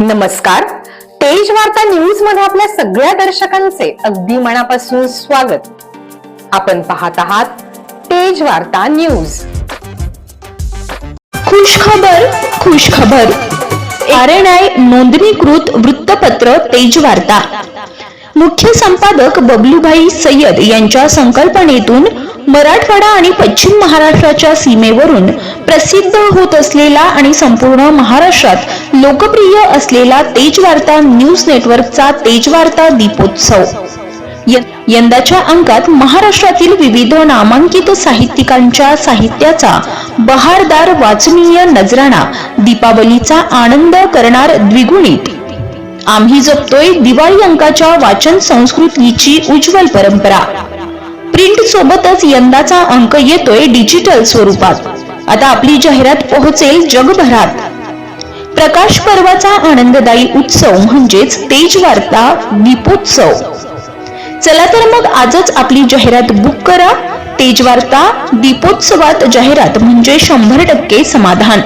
नमस्कार. तेज वार्ता न्यूजमध्ये आपल्या सगळ्या दर्शकांचे अगदी मनापासून स्वागत. आपण पाहत आहात तेज वार्ता न्यूज खुश खबर खुश खबर आर एन आय नोंदणीकृत वृत्तपत्र तेज वार्ता. मुख्य संपादक बबलूभाई सय्यद यांच्या संकल्पनेतून मराठवाडा आणि पश्चिम महाराष्ट्राच्या सीमेवरून प्रसिद्ध होत असलेला आणि संपूर्ण महाराष्ट्रात लोकप्रिय असलेला तेजवार्ता न्यूज नेटवर्कचा तेजवार्ता दीपोत्सव. यंदाच्या अंकात महाराष्ट्रातील विविध नामांकित साहित्यिकांच्या साहित्याचा बहारदार वाचनीय नजराणा दीपावलीचा आनंद करणार द्विगुणित. आम्ही जपतोय दिवाळी अंकाच्या वाचन संस्कृतीची उज्ज्वल परंपरा. प्रिंट सोबतच यंदाचा अंक येतोय डिजिटल स्वरूपात. आता आपली जाहिरात पोहोचेल जगभरात. प्रकाश पर्वाचा आनंददायी उत्सव म्हणजेच तेज वार्ता दीपोत्सव. चला तर मग आजच आपली जाहिरात बुक करा. तेजवार्ता दीपोत्सवात जाहिरात म्हणजे शंभर टक्के समाधान.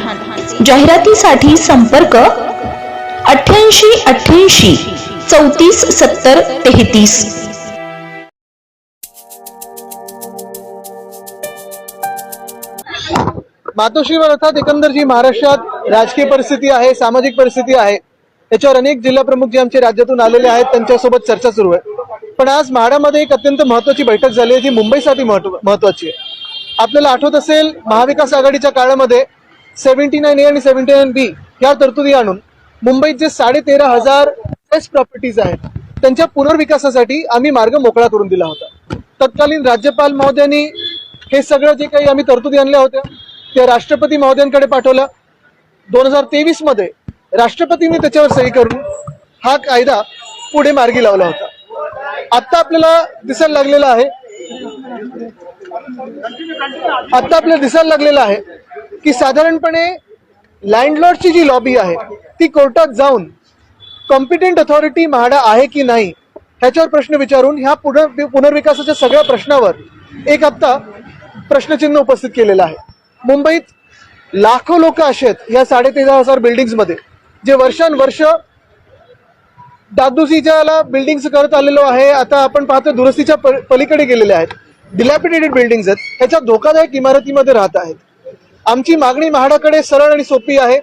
जाहिरातीसाठी संपर्क अठ्ठ्याऐंशी अठ्ठ्याऐंशी चौतीस सत्तर तेहतीस. मातोश्रीवर अर्थात एकंदर जी महाराष्ट्रात राजकीय परिस्थिती आहे सामाजिक परिस्थिती आहे त्याच्यावर अनेक जिल्हा प्रमुख जे आमचे राज्यातून आलेले आहेत त्यांच्यासोबत चर्चा सुरू आहे. पण आज म्हाडामध्ये एक अत्यंत महत्वाची बैठक झाली आहे जी मुंबईसाठी महत्व- महत्वाची आहे. आपल्याला आठवत असेल महाविकास आघाडीच्या काळामध्ये सेव्हन्टी नाईन ए आणि सेव्हन्टी नाईन बी या तरतुदी आणून मुंबईत जे साडे तेरा हजार बेस्ट प्रॉपर्टीज आहेत त्यांच्या पुनर्विकासासाठी आम्ही मार्ग मोकळा करून दिला होता. तत्कालीन राज्यपाल महोदयांनी हे सगळं जे काही आम्ही तरतुदी आणल्या होत्या ते राष्ट्रपती महोदयांकडे पाठवलं. दोन हजार तेवीसमध्ये राष्ट्रपतींनी त्याच्यावर सही करून हा कायदा पुढे मार्गी लावला होता. आता आपल्याला दिसायला लागलेला आहे. आता आपल्याला दिसायला लागलेलं आहे की साधारणपणे लँडलॉर्डची जी लॉबी आहे ती कोर्टात जाऊन कॉम्पिटंट अथॉरिटी म्हाडा आहे की नाही ह्याच्यावर प्रश्न विचारून ह्या पुनर् पुनर्विकासाच्या सगळ्या प्रश्नावर एक हप्ता प्रश्नचिन्ह उपस्थित केलेलं आहे. मुंबईत लाखो लोक असे आहेत या साडेतेरा हजार बिल्डिंग्समध्ये जे वर्षानुवर्ष दादुसीच्याला बिल्डिंग्स करत आलेलो आहे. आता आपण पाहतो दुरुस्तीच्या प- पलीकडे गेलेले आहेत. डिलॅपिडेटेड बिल्डिंग्स आहेत. ह्याच्या धोकादायक इमारतीमध्ये राहत आहेत. आमची मागणी म्हाडाकडे सरळ आणि सोपी आहे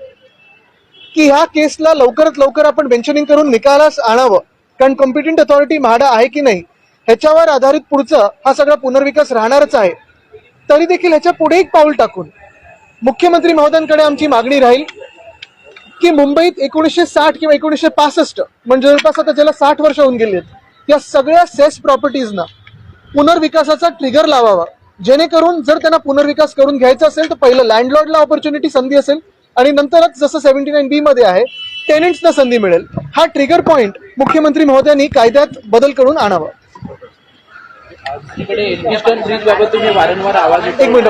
की ह्या केसला लवकरात लवकर आपण बेंचनिंग करून निकालास आणावं. कारण कॉम्पिटंट अथॉरिटी म्हाडा आहे की नाही ह्याच्यावर आधारित पुढचं हा सगळा पुनर्विकास राहणारच आहे. तरी देखील ह्याच्या पुढे एक पाऊल टाकून मुख्यमंत्री महोदयांकडे आमची मागणी राहील की मुंबईत एकोणीसशे साठ किंवा एकोणीसशे पासष्ट म्हणजे जवळपास आता ज्याला साठ वर्ष होऊन गेली आहेत या सगळ्या सेस प्रॉपर्टीजना पुनर्विकासाचा ट्रिगर लावावा. जेणेकरून जर त्यांना पुनर्विकास करून घ्यायचा असेल तर पहिलं लँडलॉर्डला ऑपॉर्च्युनिटी संधी असेल आणि नंतरच जसं सेव्हन्टी नाईन बी मध्ये आहे टेनंट्सना संधी मिळेल. हा ट्रिगर पॉईंट मुख्यमंत्री महोदयांनी कायद्यात बदल करून आणावा. तिकडे ब्रिज बाबत तुम्ही वारंवार आवाज एक मिनिट.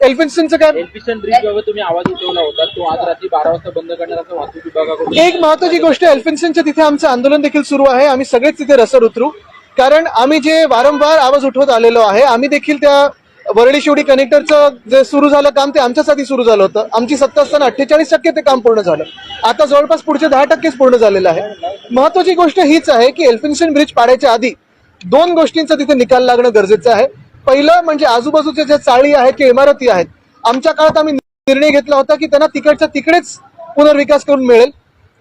एल्फिन्स्टनचं काय? ब्रिज बाबत तुम्ही आवाज उठवला होता. तो आज रात्री बारा वाजता बंद करणार असं वाहतूक विभागाकडून एक महत्वाची गोष्ट एल्फिन्सनच्या तिथे आमचं आंदोलन देखील सुरू आहे. आम्ही सगळेच तिथे रसर उतरू. कारण आम्ही जे वारंवार आवाज उठवत आलेलो आहे आम्ही देखील त्या वरळी शिवडी कनेक्टरचं जे सुरू झालं काम ते आमच्यासाठी सुरू झालं होतं. आमची सत्ता असताना अठ्ठेचाळीस टक्के ते काम पूर्ण झालं. आता जवळपास पुढचे दहा टक्केच पूर्ण झालेलं आहे. महत्वाची गोष्ट हीच आहे की एल्फिन्सन ब्रिज पाडायच्या आधी दोन गोष्टींचा तिथे निकाल लागणं गरजेचं आहे. पहिलं म्हणजे आजूबाजूच्या ज्या चाळी आहेत किंवा इमारती आहेत आमच्या काळात आम्ही निर्णय घेतला होता की त्यांना तिकडच्या तिकडेच पुनर्विकास करून मिळेल.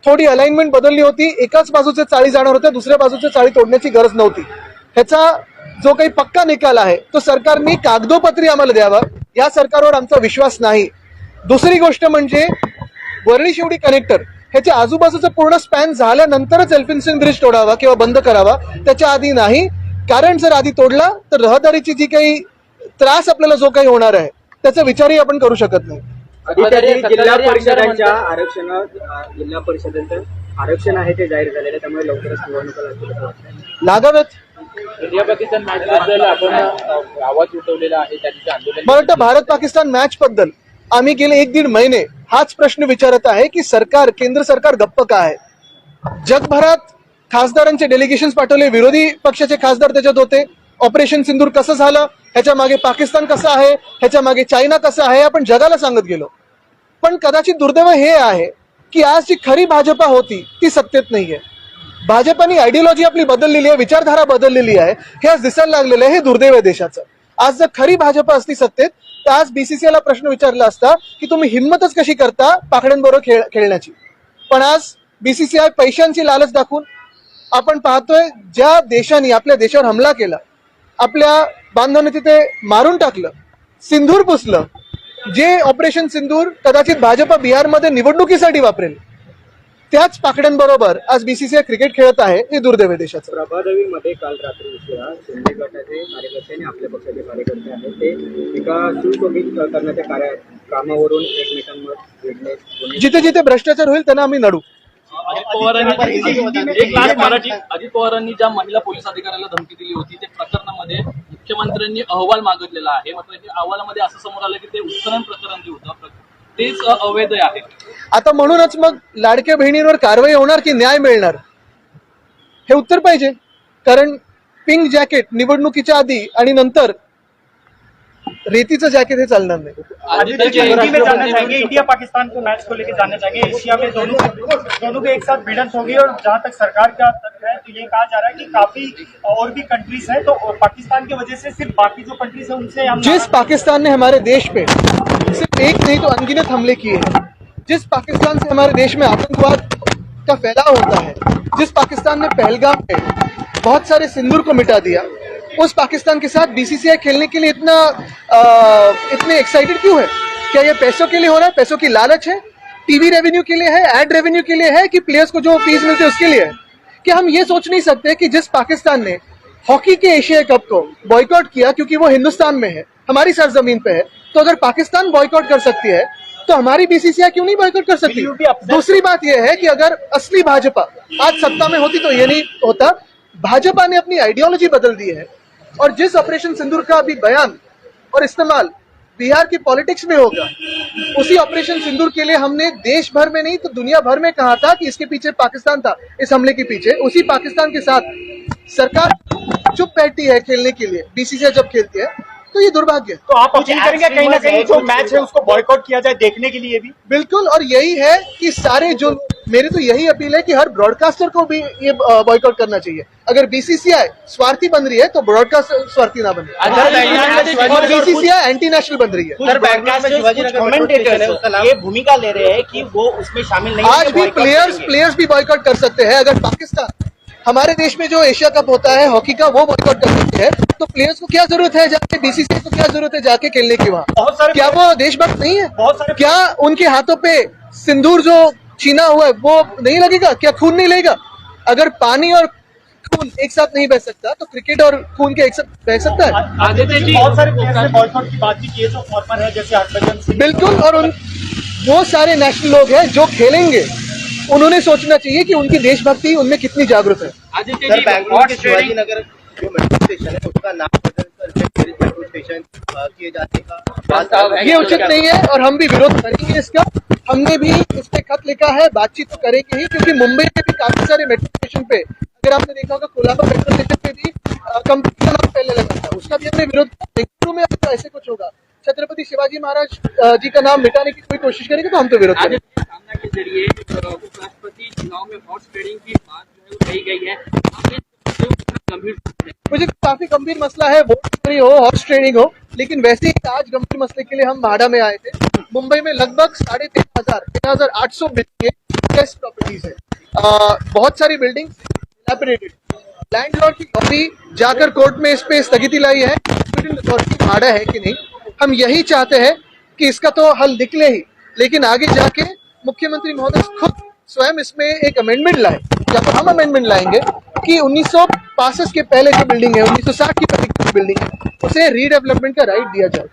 थोडी अलाइनमेंट बदलली होती. एकाच बाजूचे चाळी जाणार होत्या दुसऱ्या बाजूच्या चाळी तोडण्याची गरज नव्हती. ह्याचा जो काही पक्का निकाल आहे तो सरकारने कागदोपत्री आम्हाला द्यावा. या सरकारवर आमचा विश्वास नाही. दुसरी गोष्ट म्हणजे वरळी शिवडी कनेक्टर ह्याच्या आजूबाजूचा पूर्ण स्पॅन झाल्यानंतरच एल्फिन्सन ब्रिज तोडावा किंवा बंद करावा त्याच्या आधी नाही. कारण जर आधी तोडला तर रहदारीची जी काही त्रास आपल्याला जो काही होणार आहे त्याचा विचारही आपण करू शकत नाही. जिल्हा परिषदांच्या आरक्षण जिल्हा परिषदांचं आरक्षण आहे ते जाहीर झालेलं आहे त्यामुळे लवकरच निवडणुका लागाव्यात इंडिया पाकिस्तान मॅच बद्दल आपण आवाज उठवलेला आहे त्या आंदोलन मला वाटतं भारत पाकिस्तान मॅच बद्दल आम्ही गेले एक दीड महिने हाच प्रश्न विचारत आहे की सरकार केंद्र सरकार गप्प का आहे? जगभरात खासदारांचे डेलिगेशन पाठवले विरोधी पक्षाचे खासदार त्याच्यात होते. ऑपरेशन सिंदूर कसं झालं? ह्याच्या मागे पाकिस्तान कसं आहे? ह्याच्या मागे चायना कसं आहे? आपण जगाला सांगत गेलो. पण कदाचित दुर्दैव हे आहे की आज जी खरी भाजपा होती ती सत्तेत नाहीये. भाजपाने आयडिओलॉजी आपली बदललेली आहे विचारधारा बदललेली आहे हे आज दिसायला लागलेलं आहे हे दुर्दैव आहे देशाचं. आज जर खरी भाजप असती सत्तेत तर आज बीसीसीआय ला प्रश्न विचारला असता की तुम्ही हिंमतच कशी करता पाकड्यांबरोबर खेळ खेळण्याची? पण आज बीसीसीआय पैशांची लालच दाखवून आपण पाहतोय ज्या देशांनी आपल्या देशावर हमला केला आपल्या बांधवांनी तिथे मारून टाकलं सिंधूर पुसलं जे ऑपरेशन सिंधूर कदाचित भाजपा बिहारमध्ये निवडणुकीसाठी वापरेल त्याच पाकड्यांबरोबर आज बीसीसीआय क्रिकेट खेळत आहे हे दुर्दैव देशाचं. प्रभादेवीमध्ये काल रात्री उशिरा शिंदे गटाचे कार्यकर्ते आणि आपल्या पक्षाचे कार्यकर्ते आहेत ते एका सुशोभित करण्याच्या कार्य कामावरून एकमेकांवर भेटले जिथे जिथे भ्रष्टाचार होईल त्यांना आम्ही नडू. अजित पवारांनी एक लाख मराठी अजित पवारांनी ज्या महिला पोलीस अधिकाऱ्याला धमकी दिली होती त्या प्रकरणामध्ये मुख्यमंत्र्यांनी अहवाल मागितलेला आहे. मात्र त्या अहवालामध्ये असं समोर आलं की ते उत्खनन प्रकरण जे होतं तेच अवैध आहे. आता म्हणूनच मग लाडक्या बहिणींवर कारवाई होणार की न्याय मिळणार? हे उत्तर पाहिजे. कारण पिंक जॅकेट निवडणुकीच्या आधी आणि नंतर रेतीचं जॅकेट हे चालणार नाही. आदित्य हिंदी में जानना चाहेंगे इंडिया पाकिस्तान को मैच को लेकर जानना चाहेंगे एशिया में दोनों दोनों के एक साथ भिड़ंत होगी और जहां तक सरकार का तथ्य है तो ये कहा जा रहा है कि काफी और भी कंट्रीज हैं तो पाकिस्तान की वजह से सिर्फ बाकी जो कंट्रीज है उनसे हम जिस पाकिस्तान ने हमारे देश पे सिर्फ एक नहीं तो अनगिनत हमले किए हैं। जिस पाकिस्तान से हमारे देश में आतंकवाद का फैलाव होता है जिस पाकिस्तान ने पहलगाम में बहुत सारे सिंदूर को मिटा दिया उस पाकिस्तान के साथ बीसीसीआई खेलने के लिए इतना आ, इतने एक्साइटेड क्यों है? क्या ये पैसों के लिए हो रहा है? पैसों की लालच है? टीवी रेवेन्यू के लिए है? एड रेवेन्यू के लिए है कि प्लेयर्स को जो फ़ीस मिलती है उसके लिए है? कि हम ये सोच नहीं सकते कि जिस पाकिस्तान ने हॉकी के एशिया कप को बॉयकॉट किया क्योंकि वो हिंदुस्तान में है हमारी सरजमीन पे है तो अगर पाकिस्तान बॉयकॉट कर सकती है तो हमारी बीसीसीआई क्यों नहीं बॉयकॉट कर सकती? दूसरी बात यह है कि अगर असली भाजपा आज सत्ता में होती तो ये नहीं होता। भाजपा ने अपनी आइडियोलॉजी बदल दी है और जिस ऑपरेशन सिंदूर का अभी बयान और इस्तेमाल बिहार की पॉलिटिक्स में होगा उसी ऑपरेशन सिंदूर के लिए हमने देश भर में नहीं तो दुनिया भर में कहा था कि इसके पीछे पाकिस्तान था इस हमले के पीछे। उसी पाकिस्तान के साथ सरकार चुप बैठी है खेलने के लिए बीसीसीआई जब खेलती है तो ये दुर्भाग्य। तो आप अपील करेंगे कहीं ना कहीं जो मैच है उसको बॉयकॉट किया जाए देखने के लिए भी। बिल्कुल और यही है कि सारे जो मेरी तो यही अपील है कि हर ब्रॉडकास्टर को भी ये बॉयकॉट करना चाहिए। अगर बीसीसीआई स्वार्थी बन रही है तो ब्रॉडकास्टर स्वार्थी ना बने। और बीसीसीआई एंटी नेशनल बन रही है। ये भूमिका ले रहे हैं कि वो उसमें शामिल नहीं आज भी प्लेयर्स प्लेयर्स भी बॉयकॉट कर सकते हैं अगर पाकिस्तान हमारे देश में जो एशिया कप होता है हॉकी का वो बॉयकॉट कर सकते हैं। तो प्लेयर्स को क्या ज़रूरत है जाके? बीसीसीआई को क्या ज़रूरत है जाके खेलने की वहाँ? क्या वो देशभक्त नहीं है? बहुत सारे क्या उनके हाथों पे सिंदूर जो छीना हुआ है वो नहीं लगेगा? क्या खून नहीं लगेगा? अगर पानी और खून एक साथ नहीं बह सकता तो क्रिकेट और खून के एक साथ बह सकता है? बहुत सारे बॉयकॉट की बात की है जो फॉर्मर है जैसे बिल्कुल और उन वो सारे नेशनल लोग हैं जो खेलेंगे। उन्होंने सोचना चाहिए कि उनकी देशभक्ति उनमें कितनी जागरूक है। सर बैंगलोर के शिवाजी नगर जो मेट्रो स्टेशन है उसका नाम बदल कर फिर मेट्रो स्टेशन किए जाने का ये उचित नहीं है और हम भी विरोध करेंगे इसका। हमने भी इस पे खत लिखा है बातचीत तो करेंगे ही क्योंकि मुंबई में भी काफ़ी सारे मेट्रो स्टेशन पे अगर आपने देखा होगा कोलाबा मेट्रो स्टेशन पे भी कंपनी का नाम पहले लगा था। उसका भी हमने विरोध किया। बेंगलुरु में अगर ऐसे कुछ होगा छत्रपति शिवाजी महाराज जी का नाम मिटाने की कोई कोशिश करेंगे तो हम तो विरोध करेंगे। के ज़रिए उपराष्ट्रपति चुनाव में हॉर्स ट्रेडिंग की बात जो है वो कही गई है। मुझे काफ़ी गंभीर मसला है वोट हो हॉर्स ट्रेडिंग हो लेकिन वैसे ही आज गंभीर मसले के लिए हम भाड़ा में आए थे। मुंबई में लगभग साढ़े तीन हज़ार तीन हज़ार आठ सौ बिल्डिंग प्रॉपर्टीज़ है। अ, बहुत सारी बिल्डिंग लैंडलॉर्ड की कॉपी जाकर कोर्ट में इस पे स्थगिति लाई है भाड़ा है कि नहीं। हम यही चाहते हैं कि इसका तो हल निकले ही लेकिन आगे जाके मुख्यमंत्री महोदय खुद स्वयं इसमें एक अमेंडमेंट लाए। या तो हम अमेंडमेंट लाएँगे कि उन्नीस के पहले जो बिल्डिंग है 1960 की पहले की बिल्डिंग है, उसे रीडेवलपमेंट का राइट दिया जाए।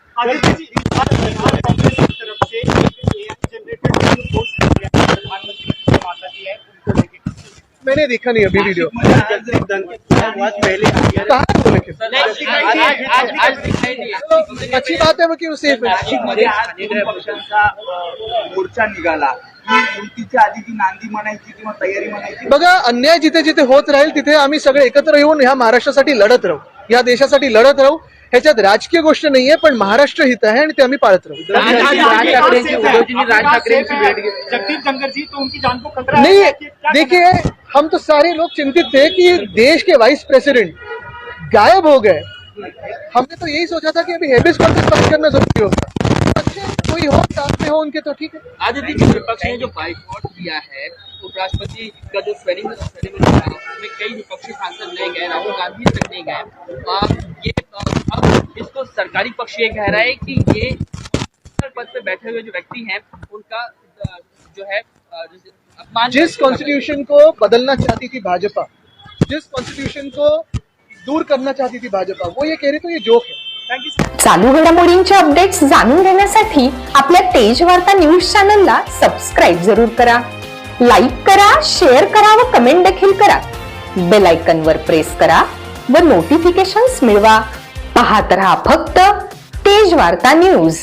मैंने देखा नहीं अभी वीडियो पहले कहा है अच्छी बात है कि वो सेफ पक्षांचा अ, मोर्चा निघाला। युतीच्या आधी जी नांदी म्हणायची किंवा तयारी म्हणायची बघा अन्याय जिथे जिथे होत राहील तिथे आम्ही सगळे एकत्र येऊन ह्या महाराष्ट्रासाठी लढत राहू. या देशासाठी लढत राहू. ह्याच्यात राजकीय गोष्ट नाहीये पण महाराष्ट्र हित आहे आणि ते आम्ही पाळत राहू. राज भेट जगदीप धनखड़ जी तो उनकी जान को खतरा है नहीं क्या देखिए हम तो सारे लोग चिंतित थे कि देश के वाइस प्रेसिडेंट गायब हो गए। हमने तो यही सोचा था कि अभी हेबिस कॉर्पस पास करना ज़रूरी होगा। अच्छे कोई हो साथ में हो उनके तो ठीक है। आदित्य जी विपक्ष ने जो बाइकआउट किया है उपराष्ट्रपति का जो स्वेरिंग सेरेमनी था उसमें कई विपक्षी सांसद नहीं गए राहुल गांधी तक नहीं गए। ये इसको सरकारी पक्ष ये कह रहा है कि ये पद पे बैठे हुए जो व्यक्ति हैं उनका जो है अपमान जिस कॉन्स्टिट्यूशन को बदलना चाहती थी भाजपा जिस कॉन्स्टिट्यूशन को दूर करना चाहती थी भाजपा वो ये कह रही तो ये जोक है। थैंक यू सर चालू घडामोडींचे अपडेट्स जाणून घेण्यासाठी आपल्या तेज वार्ता न्यूज चॅनलला सबस्क्राईब जरूर करा. लाईक करा शेअर करा व कमेंट देखील करा. बेल आयकन वर प्रेस करा व नोटिफिकेशन्स मिळवा. पाहत राहा फक्त तेज वार्ता न्यूज.